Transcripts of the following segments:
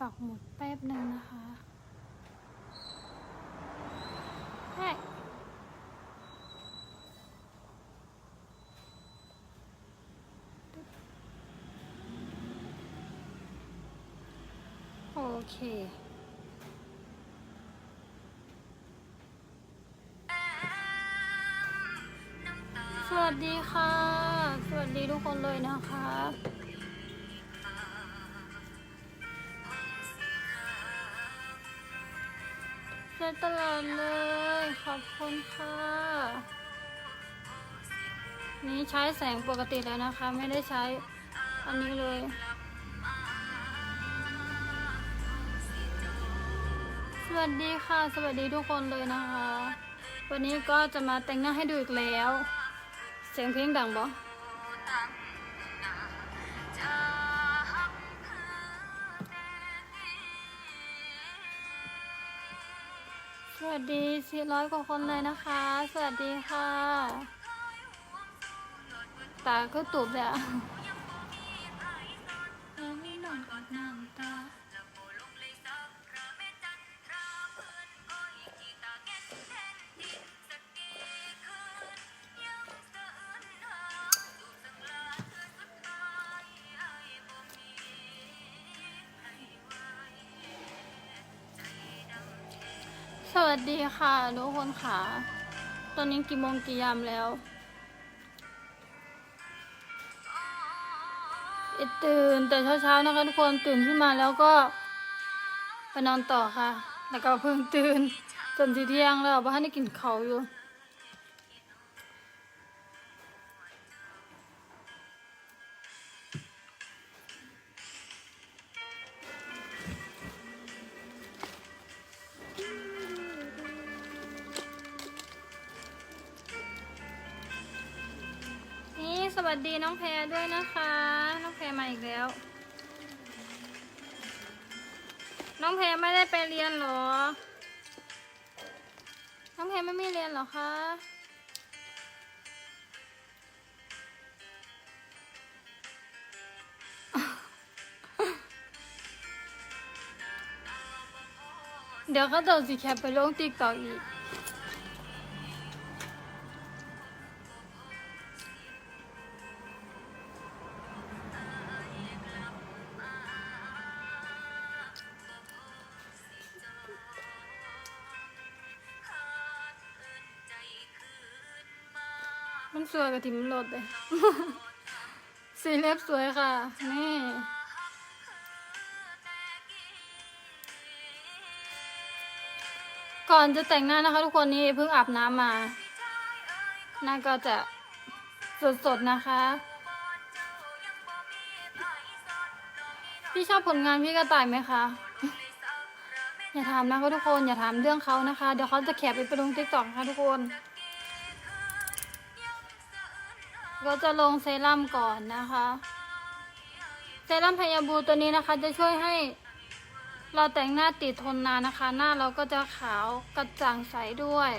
ปักหมุดแป๊บหนึ่งนะคะใช่โอเคสวัสดีค่ะ สวัสดีทุกคนเลยนะคะ ตลอดเลย ขอบคุณค่ะ นี่ใช้แสงปกติแล้วนะคะ ไม่ได้ใช้อันนี้เลยสวัสดีค่ะ สวัสดีทุกคนเลยนะคะ วันนี้ก็จะมาแต่งหน้าให้ดูอีกแล้ว เสียงเพลงดังบ่ สวัสดีสี่ร้อยกว่าคนเลยนะคะ สวัสดีค่ะ ตาก็ตูบเลยอะ ค่ะทุกคนค่ะ ตอนนี้กี่โมงกี่ยามแล้วตื่นแต่เช้าๆนะคะทุกคนตื่นขึ้นมาแล้วก็ไปนอนต่อค่ะ แล้วก็เพิ่งตื่นจนทีเที่ยงแล้วบ้านได้กินเขาวอยู่ ดีน้องแพรด้วยนะคะ น้องแพรมาอีกแล้ว น้องแพรไม่ได้ไปเรียนหรอ น้องแพรไม่มีเรียนหรอคะเดี๋ยวก็โดนสิแคปไปลงติ๊กต่อกอีก กับทิมรถเลย สีเล็บสวยค่ะ นี่ก่อนจะแต่งหน้านะคะทุกคนนี่เพิ่งอาบน้ำมาหน้าก็จะสดๆนะคะ พี่ชอบผลงานพี่กระต่ายไหมคะ อย่าถามนะคะทุกคนอย่าถามเรื่องเขานะคะ เดี๋ยวเขาจะแคปไปลงติ๊กตอกค่ะทุกคน เราจะลงเซรั่มก่อนนะคะ เซรั่มพยาบูตัวนี้นะคะจะช่วยให้เราแต่งหน้าติดทนนานนะคะ หน้าเราก็จะขาวกระจ่างใสด้วย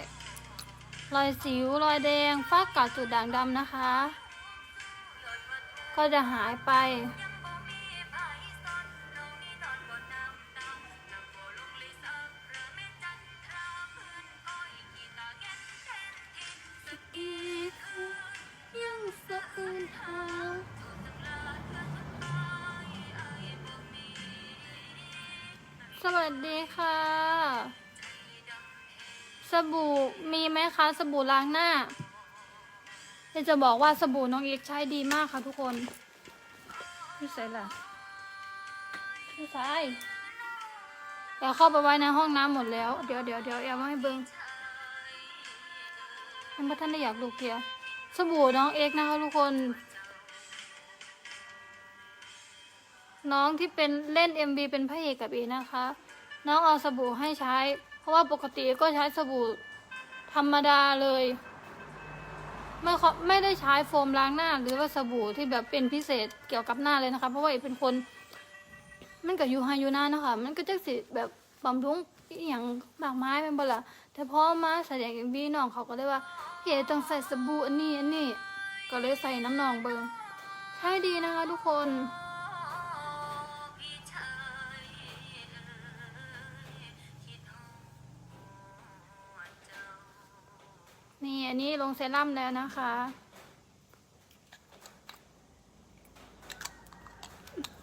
รอยสิวรอยแดงฝ้ากระจุดด่างดำนะคะ ก็จะหายไป สบู่ล้างหน้าเดี๋ยวจะบอกว่าสบู่น้องเอกใช้ดีมากค่ะทุกคนพี่ใส่ละพี่ใส่เดี๋ยวเข้าไปไว้ในห้องน้ำหมดแล้ว เดี๋ยวเดี๋ยวเดี๋ยวเอามาให้เบิ้งยังไม่ท่านได้อยากดูเกียร์สบู่น้องเอกนะคะทุกคน น้องที่เป็นเล่น MV เป็นพระเอกกับเอนะคะ น้องเอาสบู่ให้ใช้ เพราะว่าปกติก็ใช้สบู่ ธรรมดาเลย ไม่ค่อยไม่ได้ใช้โฟมล้างหน้า หรือว่าสบู่ที่แบบเป็นพิเศษเกี่ยวกับหน้าเลยนะคะ เพราะว่าเอกเป็นคน มันกับยูไฮยูนานะคะ มันก็จะสิแบบบำรุงอหย่างมากไม้เป็นบ่ละแต่พอมาแสดง MV น้องเขาก็เลยว่าเก๋ต้องใส่สบู่อันนี้อันนี้ ก็เลยใส่น้ำนองเบิงใช่ดีนะคะทุกคน นี่อันนี้ลงเซรั่มแล้วนะคะ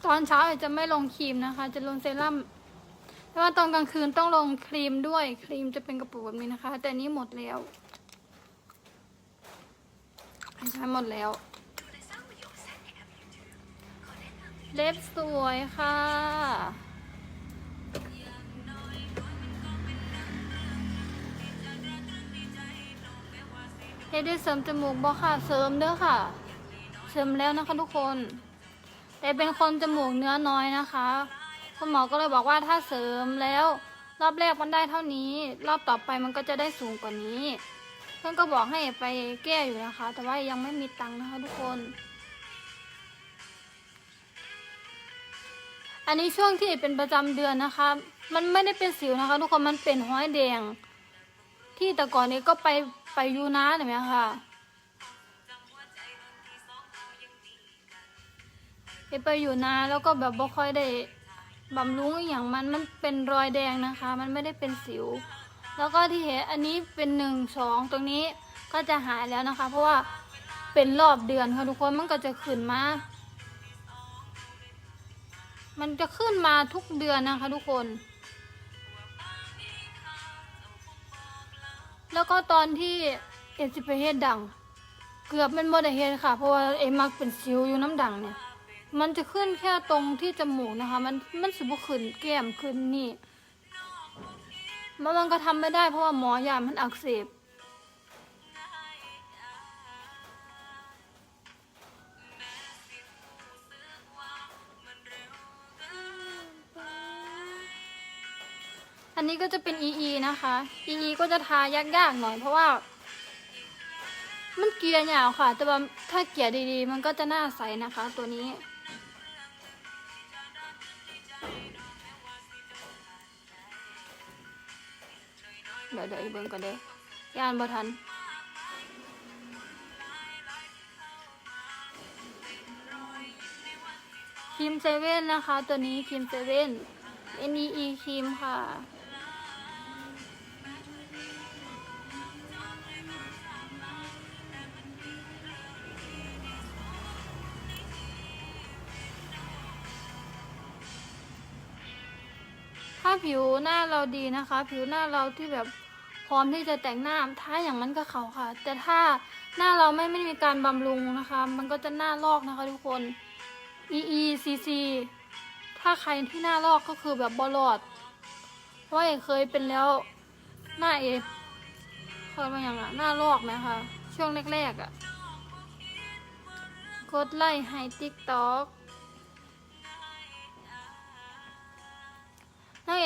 ตอนเช้าจะไม่ลงครีมนะคะ จะลงเซรั่มแต่ว่าตอนกลางคืนต้องลงครีมด้วยครีมจะเป็นกระปุกแบบนี้นะคะ แต่นนี้หมดแล้วใช้หมดแล้ว เล็บสวยค่ะ เฮ็ดได้เสริมจมูกบ่ค่ะ เสริมเด้อค่ะ เสริมแล้วนะคะทุกคน แต่เป็นคนจมูกเนื้อน้อยนะคะคุณหมอก็เลยบอกว่าถ้าเสริมแล้ว รอบแรกมันได้เท่านี้ รอบต่อไปมันก็จะได้สูงกว่านี้เพื่อนก็บอกให้ไปแก้อยู่นะคะ แต่ว่ายังไม่มีตังค์นะคะทุกคน อันนี้ช่วงที่เป็นประจำเดือนนะคะ มันไม่ได้เป็นสิวนะคะ ทุกคนมันเป็นห้อยแดง ที่แต่ก่อนนี้ก็ไป ไปอยู่นาเห็นไหมคะไปไปอยู่นาแล้วก็แบบบ่ค่อยได้บำรุงอย่างมันมันเป็นรอยแดงนะคะ มันไม่ได้เป็นสิว แล้วก็ที่เห็นอันนี้เป็นหนึ่งสองตรงนี้ก็จะหายแล้วนะคะ เพราะว่าเป็นรอบเดือนค่ะทุกคนมันก็จะขึ้นมา มันจะขึ้นมาทุกเดือนนะคะทุกคน แล้วก็ตอนที่เอจิไปเฮ็ดดัง เกือบเป็นบ่ได้เฮ็ดค่ะ เพราะว่าเอมักเป็นสิวอยู่น้ำดังเนี่ย มันจะขึ้นแค่ตรงที่จมูกนะคะ มันมันสิบ่ขึ้นแก้มขึ้นนี่มันมันก็ทำไม่ได้เพราะว่าหมอยามันอักเสบ อันนี้ก็จะเป็น EE นะคะ EE ก็จะทายากๆหน่อยเพราะว่า มันเกลียร์ยาวค่ะ แต่ว่าถ้าเกลียร์ดีๆ มันก็จะหน้าใสนะคะ ตัวนี้ เดี๋ยวเดี๋ยวอีเบิ่งกันเด้อย่านบ่ทันครีมเซเว่นนะคะ ตัวนี้ครีมเซเว่น NEE ครีมค่ะ ถ้าผิวหน้าเราดีนะคะ ผิวหน้าเราที่แบบพร้อมที่จะแต่งหน้าถ้าอย่างนั้นก็เขาค่ะ แต่ถ้าหน้าเราไม่ไม่มีการบำรุงนะคะ มันก็จะหน้าลอกนะคะทุกคน EE CC ถ้าใครที่หน้าลอกก็คือแบบบอลอดเพราะว่าเอเคยเป็นแล้วหน้าเอกเคยมาอย่างอะหน้าลอกไหมคะช่วงแรกๆอะ่ะกดไลค์ให้ติ๊กต็อก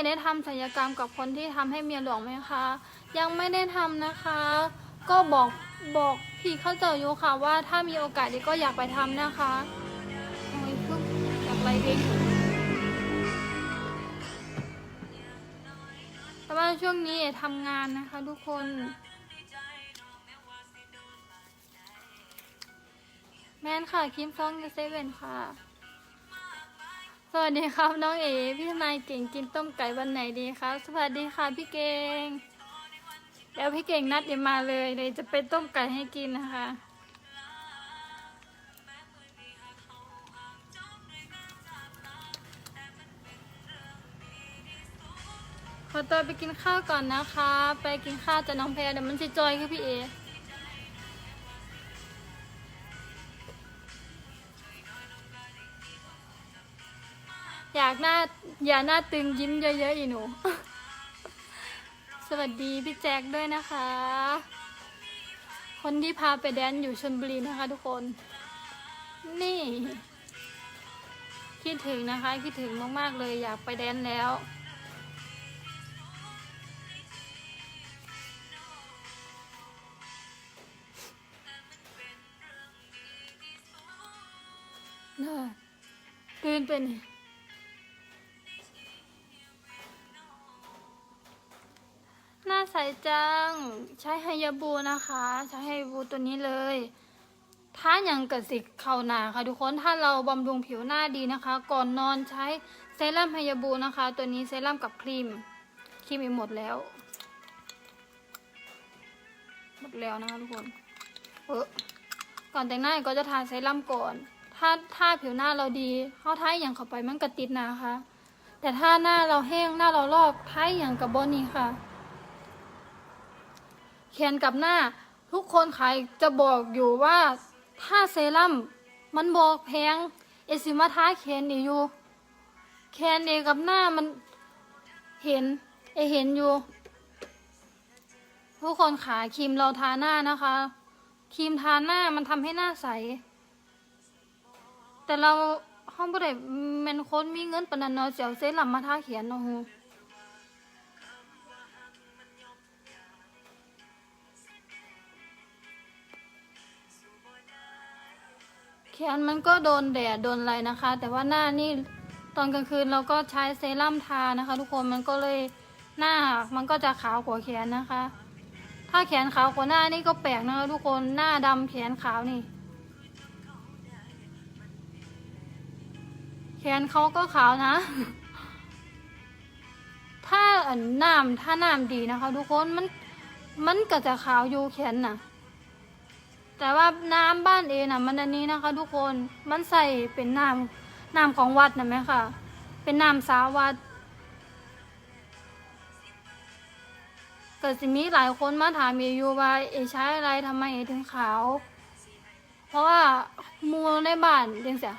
ได้ทำศัลยกรรมกับคนที่ทำให้เมียหลวงไหมคะ ยังไม่ได้ทำนะคะ ก็บอกบอกพี่เข้าใจอยู่ค่ะว่าถ้ามีโอกาสด็กก็อยากไปทำนะคะโอ้ยเพิ่งอยากไปเองแต่ว่าช่วงนี้ทำงานนะคะทุกคนแมนค่ะคิมซองยูเซเว่นค่ะ สวัสดีครับน้องเอ๋พี่ทนายเก่งกินต้มไก่วันไหนดีครับ สวัสดีค่ะพี่เก่งแล้วพี่เก่งนัดเอ็มมาเลยเลยจะไปต้มไก่ให้กินนะคะขอตัวไปกินข้าวก่อนนะคะ ไปกินข้าวจะน้องแพรเดี๋ยวมันจะจอยคือพี่เอ อยากหน้าอย่าหน้าตึงยิ้มเยอะๆอีหนู สวัสดีพี่แจ็คด้วยนะคะ คนที่พาไปแดนอยู่ชนบุรีนะคะทุกคน นี่ คิดถึงนะคะ คิดถึงมากๆเลยอยากไปแดนแล้วน่าตื่นเป็น หน้าใสจัง ใช้ไฮยาบูนะคะ ใช้ไฮยาบูตัวนี้เลย ถ้าอย่างกระสิกเข่าหนาค่ะทุกคนถ้าเราบำรุงผิวหน้าดีนะคะ ก่อนนอนใช้เซรั่มไฮยาบูนะคะ ตัวนี้เซรั่มกับครีมครีมมีหมดแล้ว หมดแล้วนะคะทุกคนเออก่อนแต่งหน้าก็จะทาเซรั่มก่อน ถ้าถ้าผิวหน้าเราดีเข้าท้ายอย่างเข้าไปมันกระติดนะคะ แต่ถ้าหน้าเราแห้งหน้าเราลอกท้ายอย่างกับบนนี้ค่ะ แขนกับหน้า ทุกคนขายจะบอกอยู่ว่าถ้าเซรั่มมันบอกแพงเอซิมาท้าแขนนี่อยู่ แขนเองกับหน้ามันเห็นเอเห็นอยู่ ทุกคนขาครีมเราทาหน้านะคะครีมทาหน้ามันทำให้หน้าใส แต่เราห้องบ่ได้แมันคนมีเงินปนนั้นเนาะเสียวเซรั่มมาทาแขนเนาะ ฮูแขนมันก็โดนแดดโดนอะไรนะคะ แต่ว่าหน้านี่ตอนกลางคืนเราก็ใช้เซรั่มทานะคะ ทุกคนมันก็เลยหน้ามันก็จะขาวกว่าแขนนะคะ ถ้าแขนขาวกว่าหน้านี่ก็แปลกนะคะ ทุกคนหน้าดำแขนขาวนี่ แขนเขาก็ขาวนะ ถ้าอันน้ำถ้าน้ำดีนะคะ ทุกคนมันมันก็จะขาวอยู่แขนน่ะ แต่ว่าน้ำบ้านเอน่ะ มันอันนี้นะคะ ทุกคนมันใส่เป็นน้ำน้ำของวัดนะไหมค่ะ เป็นน้ำสาวัดเกิดสิมีหลายคนมาถามเออยู่ว่าเอใช้อะไรทำไมเอถึงขาว เพราะว่ามูในบ้านเรียงเสีย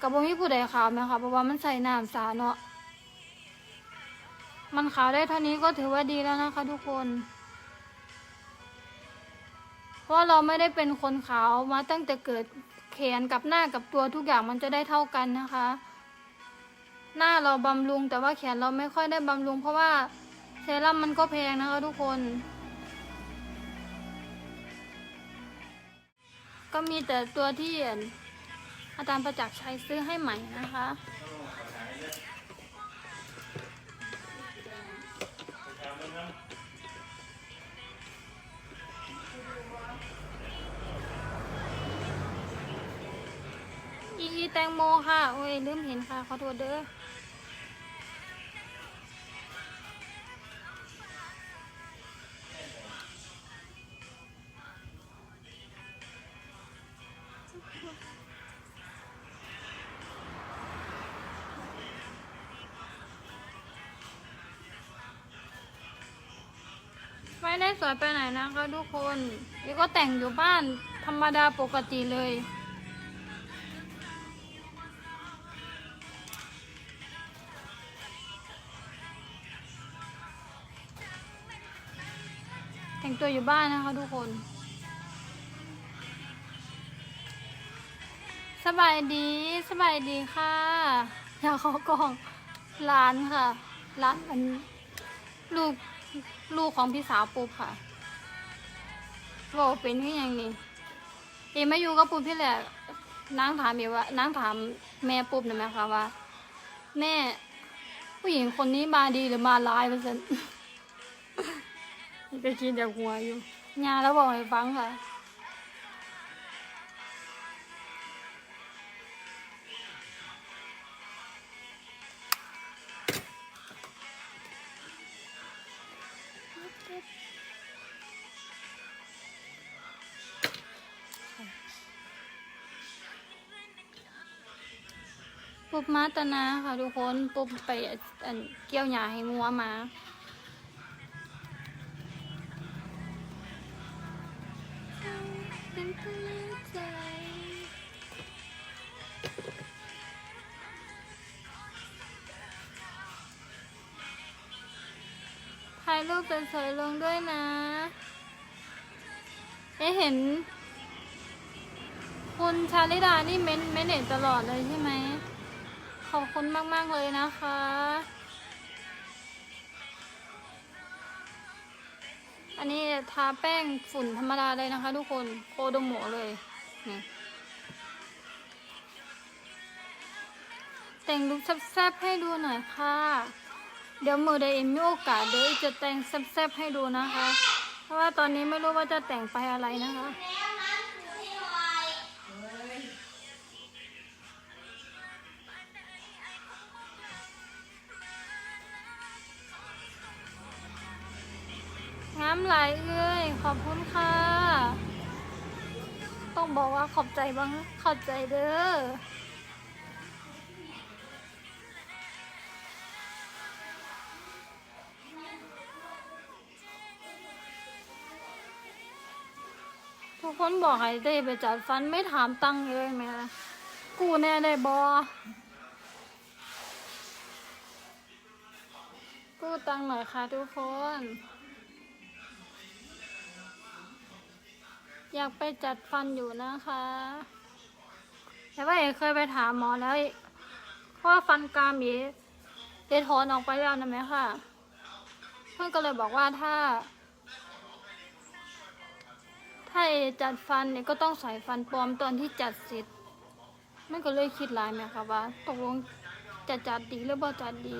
กับบ่มีผู้ใดขาวไหมคะเพราะว่ามันใส่น้ำสาเนาะมันขาวได้เท่านี้ก็ถือว่าดีแล้วนะคะ ทุกคน เพราะเราไม่ได้เป็นคนขาวมาตั้งแต่เกิดแขนกับหน้ากับตัวทุกอย่างมันจะได้เท่ากันนะคะ หน้าเราบำรุงแต่ว่าแขนเราไม่ค่อยได้บำรุง เพราะว่าเซรั่มมันก็แพงนะคะทุกคน ก็มีแต่ตัวที่อาจารย์ประจักษ์ชัยซื้อให้ใหม่นะคะ แตงโมค่ะ โอ้ยลืมเห็นค่ะ ขอโทษเด้อไม่ได้สวยไปไหนนะคะทุกคนนี่ก็แต่งอยู่บ้านธรรมดาปกติเลย แต่งตัวอยู่บ้านนะคะทุกคน สบายดี สบายดีค่ะอยากเขากล่องร้านค่ะ ร้านอันลูกลูกของพี่สาวปุ๊บค่ะบอกว่าเป็นที่ยังนี่เอไม่อยู่กับปุ๊บพี่แหละนางถามเอว่านางถามแม่ปุ๊บนะแม่คะว่า แม่ ผู้หญิงคนนี้มาดีหรือมาร้ายเปอร์เซ็นต์ ก็คิดจากหัวอยู่ยาแล้วบอกให้ฟังค่ะ ปุ๊บมาตะนาค่ะทุกคนปุ๊บไปอันเกี่ยวหญ้าให้งัวมา็นพลังใจ ถ่ายรูปสวยๆลงด้วยนะเอ๊ะเห็น คุณชาลิดานี่เม้นเม้นเห็นตลอดเลยใช่ไหม ขอบคุณมาก ๆ เลยนะคะ อันนี้ทาแป้งฝุ่นธรรมดาเลยนะคะ ทุกคนโคโดโมเลยนี่แต่งลุคแซ่บๆให้ดูหน่อยค่ะ เดี๋ยวมือใดเอ็มมีโอกาสเดี๋ยวจะแต่งแซ่บๆให้ดูนะคะ เพราะว่าตอนนี้ไม่รู้ว่าจะแต่งไปอะไรนะคะ งาน้ำไหลเอ้ยขอบคุณค่ะ ต้องบอกว่าขอบใจบ้างขอบใจเด้อทุกคนบอกให้ได้ไปจัดฟันไม่ถามตังค์เลยแม่กูแน่ได้บอกูตังค์หน่อยค่ะทุกคน อยากไปจัดฟันอยู่นะคะ แต่ว่าเอ๋เคยไปถามหมอแล้วเพราะว่าฟันกรามเอเอถอนออกไปแล้วนะแม่ค่ะเพื่อนก็เลยบอกว่าถ้า ถ้าเอจัดฟันเนี่ยก็ต้องใส่ฟันปลอมตอนที่จัดเสร็จมันก็เลยคิดหลายไหมคะว่าตกลงจะจัดดีหรือบ่จัดดี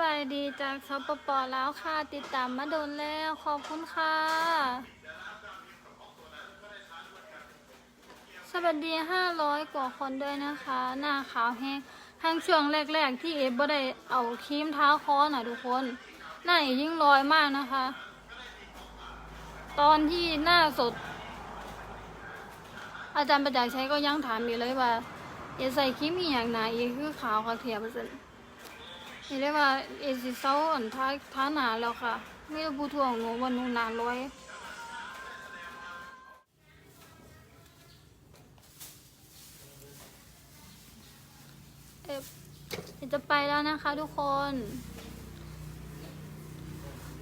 บายดีจากสปปแล้วค่ะ ติดตามมาโดนแล้วขอบคุณค่ะสวัสดีห้าร้อยกว่าคนด้วยนะคะ หน้าขาวแห้งทางช่วงแรกๆที่เอฟบ่ได้เอาครีมท้าคอน่ะทุกคน หน้าเอยิ่งลอยมากนะคะ ตอนที่หน้าสด อาจารย์ประจักษ์ใชัยก็ยังถามอยู่เลยว่าเอใส่ครีมอีอย่างไหนเอคือขาวค่ะเทียบเปอร์เซ็นต์ เอเรียกว่าเอสิเซาอันท้าท้าหนาแล้วค่ะ ไม่รู้ผู้ทวงหนูวันหนูหนาร้อยเอ่อเดี๋ยวจะไปแล้วนะคะทุกคน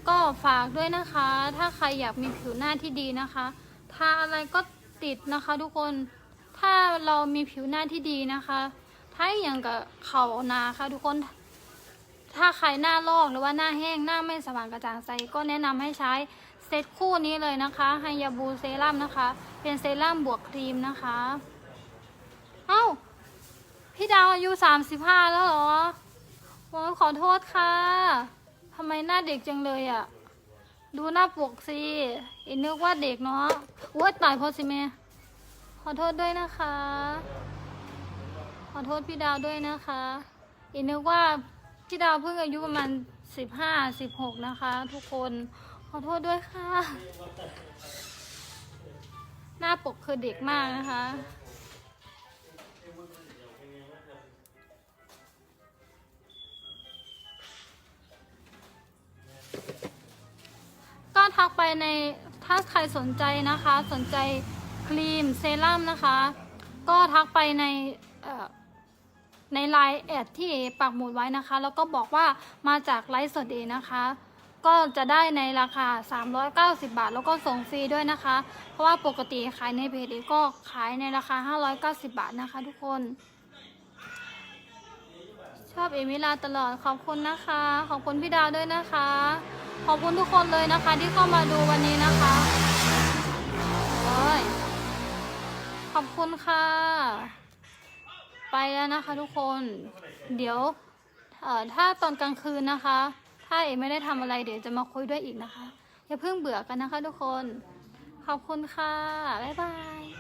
ก็ฝากด้วยนะคะ ถ้าใครอยากมีผิวหน้าที่ดีนะคะทาอะไรก็ติดนะคะทุกคน ถ้าเรามีผิวหน้าที่ดีนะคะถ้าอย่างกับเขานาค่ะทุกคน ถ้าใครหน้าลอกหรือว่าหน้าแห้งหน้าไม่สว่างกระจ่างใสก็แนะนำให้ใช้เซตคู่นี้เลยนะคะไฮยาบูเซรั่มนะคะ เป็นเซรั่มบวกครีมนะคะ เอ้า พี่ดาวอายุสามสิบห้าแล้วเหรอโอ้ยขอโทษค่ะทำไมหน้าเด็กจังเลยอะ่ะ ดูหน้าปกสิอินนึกว่าเด็กเนาะอ้ยตายพอสิเมขอโทษด้วยนะคะ ขอโทษพี่ดาวด้วยนะคะอินนึกว่า พี่ดาวเพิ่งอายุประมาณสิบห้าสิบหกนะคะ ทุกคนขอโทษด้วยค่ะ หน้าปกคือเด็กมากนะคะ ก็ทักไปในถ้าใครสนใจนะคะ สนใจครีมเซรั่มนะคะ ก็ทักไปในเอ่อ ในไลน์แอดที่ปักหมุดไว้นะคะ แล้วก็บอกว่ามาจากไลฟ์สดเองนะคะ ก็จะได้ในราคา 390 บาท แล้วก็ส่งฟรีด้วยนะคะ เพราะว่าปกติขายในเพจเอก็ขายในราคา 590 บาทนะคะ ทุกคน ชอบเอมิลาตลอดขอบคุณนะคะ ขอบคุณพี่ดาวด้วยนะคะ ขอบคุณทุกคนเลยนะคะ ที่เข้ามาดูวันนี้นะคะโอ้ยขอบคุณค่ะ ไปแล้วนะคะทุกคน เดี๋ยวถ้าตอนกลางคืนนะคะ ถ้าเอไม่ได้ทำอะไรเดี๋ยวจะมาคุยด้วยอีกนะคะ อย่าเพิ่งเบื่อกันนะคะทุกคน ขอบคุณค่ะ บ๊ายบาย